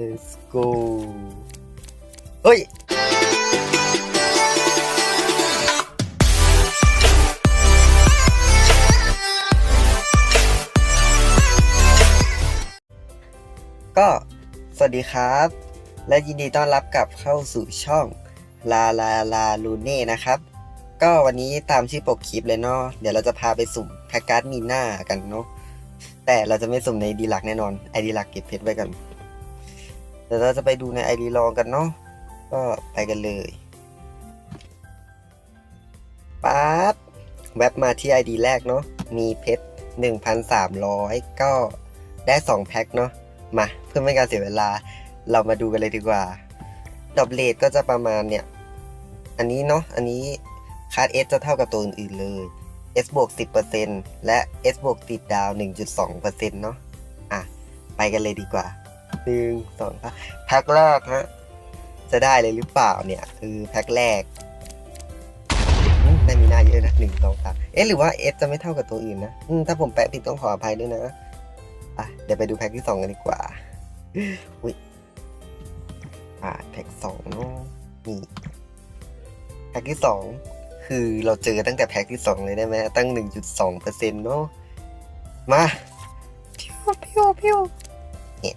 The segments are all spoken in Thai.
let's go เฮ้ยก็สวัสดีครับ และยินดีต้อนรับกลับเข้าสู่ช่องลาลาลาลูเน่นะครับ ก็วันนี้ตามชื่อปกคลิปเลยเนาะเดี๋ยวเราจะพาไปสุ่มแพ็กการ์ดมีหน้ากันเนาะแต่เราจะไม่สุ่มในดีลักแน่นอนไอดีลักเก็บเพชรไว้กัน เดี๋ยวเราจะไปดูในไอดีลองกันเนาะก็ไปกันเลยปั๊บแว็บมาที่ไอดีแรกเนาะมีเพชร 1,300 ก็ได้ 2 แพ็คเนาะมาเพื่อไม่ให้การเสียเวลาเรามาดูกันเลยดีกว่า ดอบเลทก็จะประมาณเนี่ย อันนี้เนาะอันนี้คาร์ด S จะเท่ากับตัวอื่นๆเลย S บวก10%และ S บวกติดดาว 1.2%เนาะอะ ไปกันเลยดีกว่า หนึ่งสองแพ็คแรกฮะจะได้เลยหรือเปล่าเนี่ย คือแพ็คแรกได้มีหน้าเยอะนะหนึ่งสองสามเอ๊ะหรือว่า S จะไม่เท่ากับตัวอื่นนะอืถ้าผมแปะผิดต้องขออภัยด้วยนะอะเดี๋ยวไปดูแพ็คที่สองกันดีกว่าอุ้ยอ่าแพ็คสองนี่แพ็คที่สองคือเราเจอตั้งแต่แพ็คที่สองเลยได้ไหมตั้งหนึ่งจุดสองเปอร์เซ็นต์เนาะมาพิวพิวพิว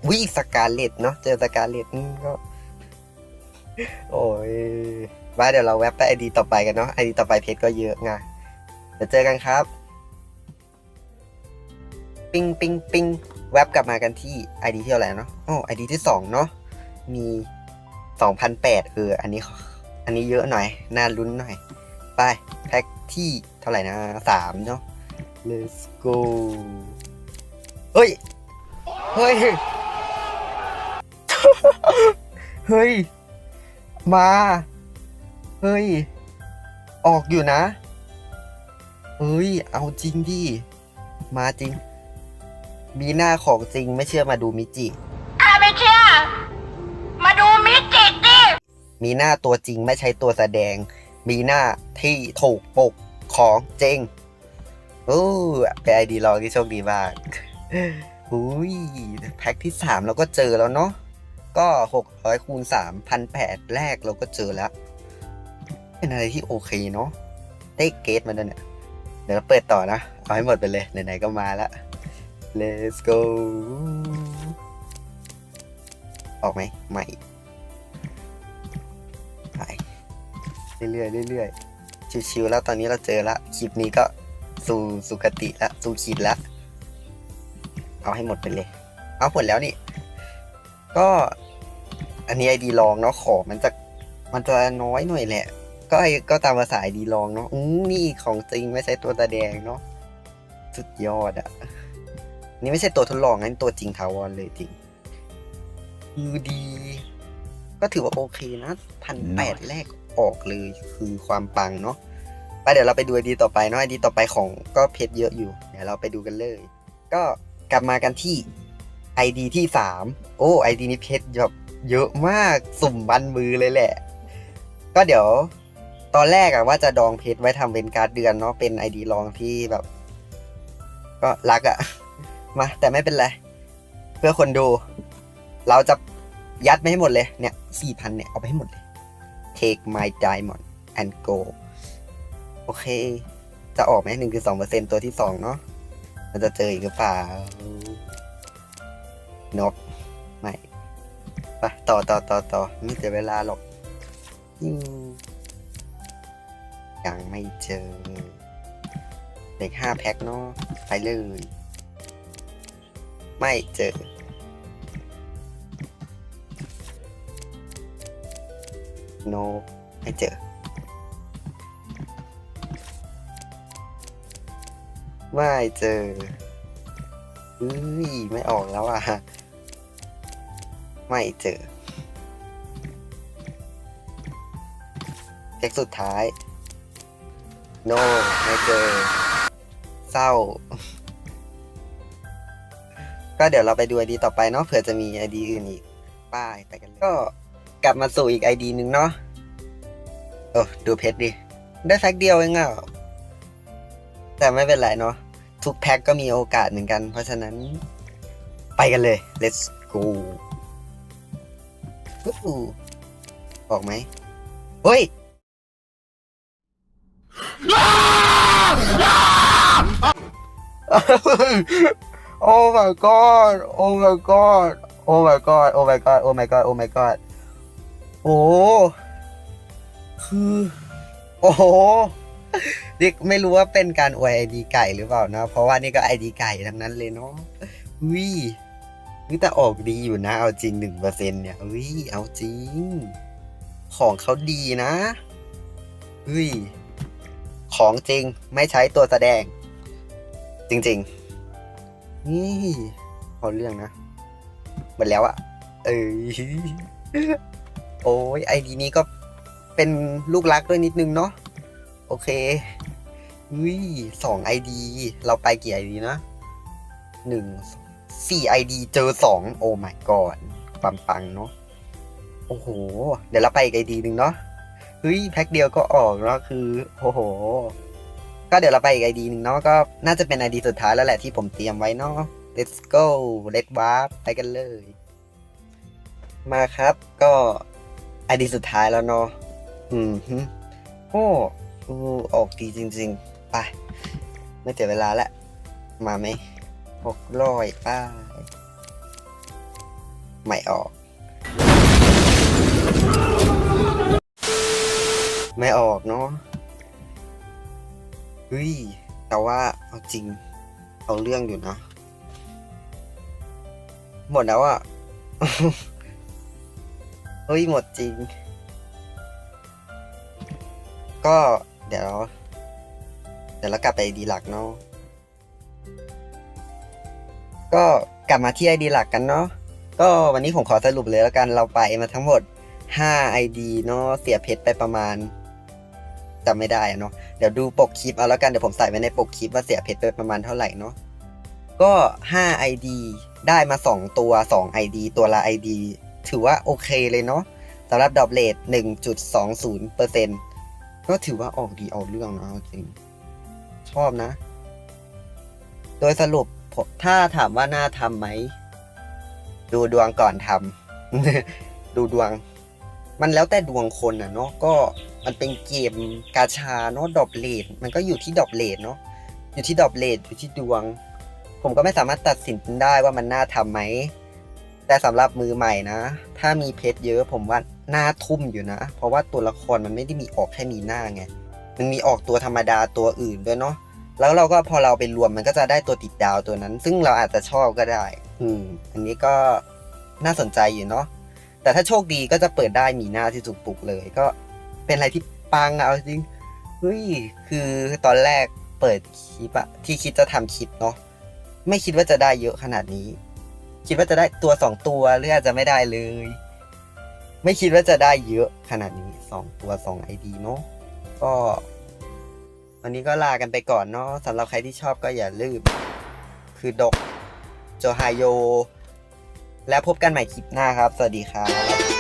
วิสกาเลตเนาะเจอสกาเลตก็ โอ้ยว่าเดี๋ยวเราแวบไปไอดีต่อไปกันเนาะไอดีต่อไปเพจก็เยอะไงเดี๋ยวเจอกันครับ ปิ้งปิ้งปิ้งแวบกลับมากันที่ไอดีที่เท่าไหร่เนาะอ๋อไอดีที่สองเนาะมีสองพันแปดเอออันนี้ อันนี้เยอะหน่อย น่าลุ้นหน่อย ไป แพ็คที่เท่าไหร่นะสามเนาะ let's go เฮ้ย เฮ้ย เฮ้ย มา เฮ้ย ออกอยู่นะ เฮ้ย เอาจริงดิ มาจริง มีหน้าของจริงไม่เชื่อมาดูมิจิถ้าไม่เชื่อ มาดูมิจิดิมีหน้าตัวจริงไม่ใช่ตัวแสดง มีหน้าที่ถูกปกของจริง โอ้เป็นไอดีลองที่โชคดีมาก หุยแพ็คที่สามเราก็เจอแล้วเนาะก็หกร้อยคูณสามพันแปดแรกเราก็เจอแล้ว เป็นอะไรที่โอเคเนาะได้เกตมาด้วยเนี่ยเดี๋ยวเราเปิดต่อนะ เอาให้หมดไปเลย ไหนๆก็มาล้ว let's go ออกไหมไม่ไปเรื่อยๆเรื่อยๆชิวๆแล้วตอนนี้เราเจอละคลิปนี้ก็สู่สุคติละสู่ขีดละ เอาให้หมดไปเลย เอาหมดแล้วนี่ ก็อันนี้ไอดีลองเนาะขอมันจะมันจะน้อยหน่อยแหละ ก็ไอก็ตามภาษาไอดีลองเนาะอืมนี่ของจริงไม่ใช่ตัวตาแดงเนาะสุดยอดอะนี่ไม่ใช่ตัวทดลองนั่นตัวจริงทาวอนเลยจริงคือดี ก็ถือว่าโอเคนะพันแปดแรกออกเลยคือความปังเนาะไปเดี๋ยวเราไปดูไอดีต่อไปเนาะไอดีต่อไปของก็เพชรเยอะอยู่ เดี๋ยวเราไปดูกันเลย ก็ กลับมากันที่ไอดีที่สามโอ้ไอดีนี้เพชรแบบเยอะมากสุ่มบันมือเลยแหละ ก็เดี๋ยวตอนแรกอะว่าจะดองเพชรไว้ทำเป็นการ์ดเดือนเนาะเป็นไอดีลองที่แบบ ก็รักอะมา แต่ไม่เป็นไร เพื่อคนดู เราจะยัดไปให้หมดเลยเนี่ยสี่พันเนี่ย เอาไปให้หมดเลย take my diamond and go โอเค จะออกไหมหนึ่งคือสองเปอร์เซ็นตัวที่สองเนาะ มันจะเจออีกหรือเปล่านกไม่ไปต่อต่อต่อต่อไม่เสียเวลาหรอกยูยังไม่เจอเด็กห้าแพ็คเนาะไปเลย ไม่เจอโนไม่เจอ ไม่เจออุ้ยไม่ออกแล้วอะ ไม่เจอเช็คสุดท้าย โนไม่เจอ เศร้า ก็เดี๋ยวเราไปดูไอดีต่อไปเนาะเผื่อจะมีไอดีอื่นอีก ป้ายไปกันเลยก็กลับมาสู่อีกไอดีหนึ่งเนาะโอ้ดูเพชรดิ ได้แพ็คเดียวเองอะ แต่ไม่เป็นไรเนาะทุกแพ็คก็มีโอกาสเหมือนกัน เพราะฉะนั้นไปกันเลย let's go ออกไหมเฮ้ย oh my god oh my god oh my god oh my god oh my god oh my god โอ้ คือ โอ้ นี่ไม่รู้ว่าเป็นการอวยไอดีไก่หรือเปล่านะเพราะว่านี่ก็ไอดีไก่ทั้งนั้นเลยเนาะวินี่แต่ออกดีอยู่นะ เอาจริงหนึ่งเปอร์เซ็นเนี่ยวิเอาจริง ของเขาดีนะวิของจริงไม่ใช้ตัวแสดง จริง ๆ นี่เอาเรื่องนะหมดแล้วอะเออโอ้ยไอดีนี้ก็เป็นลูกรักด้วยนิดนึงเนาะ โอเควิสองไอดีเราไปกี่ไอดีนะหนึ่งสี่ไอดีเจอสองโอ้ my god ปังปังเนาะโอ้โห เดี๋ยวเราไปอีกไอดีหนึ่งเนาะเฮ้ยแพ็คเดียวก็ออกแล้วคือโอ้โห ก็เดี๋ยวเราไปอีกไอดีหนึ่งเนาะก็น่าจะเป็นไอดีสุดท้ายแล้วแหละที่ผมเตรียมไว้เนาะ let's go let's warp ไปกันเลย มาครับก็ไอดีสุดท้ายแล้วเนาะอืมฮึโอ้ อืออกดีจริงๆ ไป ไม่เสียเวลาละ มาไหมหกร้อยป้าไม่ออก ไม่ออกเนาะเฮ้ย แต่ว่าเอาจริง เอาเรื่องอยู่นะ หมดแล้วอะเฮ้ย หมดจริง ก็ เดี๋ยว เดี๋ยวเรากลับไปดีหลักเนาะก็กลับมาที่ไอดีหลักกันเนาะก็วันนี้ผมขอสรุปเลยแล้วกันเราไปมาทั้งหมด 5 ID เนาะเสียเพชรไปประมาณจำไม่ได้เนาะเดี๋ยวดูปกคลิปเอาแล้วกันเดี๋ยวผมใส่ไว้ในปกคลิปว่าเสียเพชรไปประมาณเท่าไหร่เนาะก็ 5 ID ได้มา 2 ตัว 2 ID ตัวละ ID ถือว่าโอเคเลยเนาะสำหรับดอ p เลท1.20% ก็ถือว่าออกดีเอาเรื่องนะเอาจริง ชอบนะ โดยสรุปถ้าถามว่าน่าทำไหม ดูดวงก่อนทำดูดวง มันแล้วแต่ดวงคนอะเนาะก็มันเป็นเกมกาชาเนาะดอ p เลทมันก็อยู่ที่ดอ p เลทเนาะอยู่ที่ดอ p เลทอยู่ที่ดวง ผมก็ไม่สามารถตัดสินได้ว่ามันน่าทำไหมแต่สำหรับมือใหม่นะ ถ้ามีเพชรเยอะผมว่า หน่าทุ่มอยู่นะ เพราะว่าตัวละครมันไม่ได้มีออกแค่มีหน้าไง มันมีออกตัวธรรมดาตัวอื่นด้วยเนาะ แล้วเราก็พอเราไปรวมมันก็จะได้ตัวติดดาวตัวนั้น ซึ่งเราอาจจะชอบก็ได้ อืม อันนี้ก็น่าสนใจอยู่เนาะ แต่ถ้าโชคดีก็จะเปิดได้มีหน้าที่ถูกปลุกเลย ก็เป็นอะไรที่ปังอะเอาจริง เฮ้ย คือตอนแรกเปิดคลิปอะที่คิดจะทำคลิปเนาะ ไม่คิดว่าจะได้เยอะขนาดนี้ คิดว่าจะได้ตัวสองตัวหรืออาจจะไม่ได้เลย ไม่คิดว่าจะได้เยอะขนาดนี้สองตัวสองไอดีเนาะก็ วันนี้ก็ลากันไปก่อนเนาะสำหรับใครที่ชอบก็อย่าลืม คือดกโจไฮโย และพบกันใหม่คลิปหน้าครับ สวัสดีครับ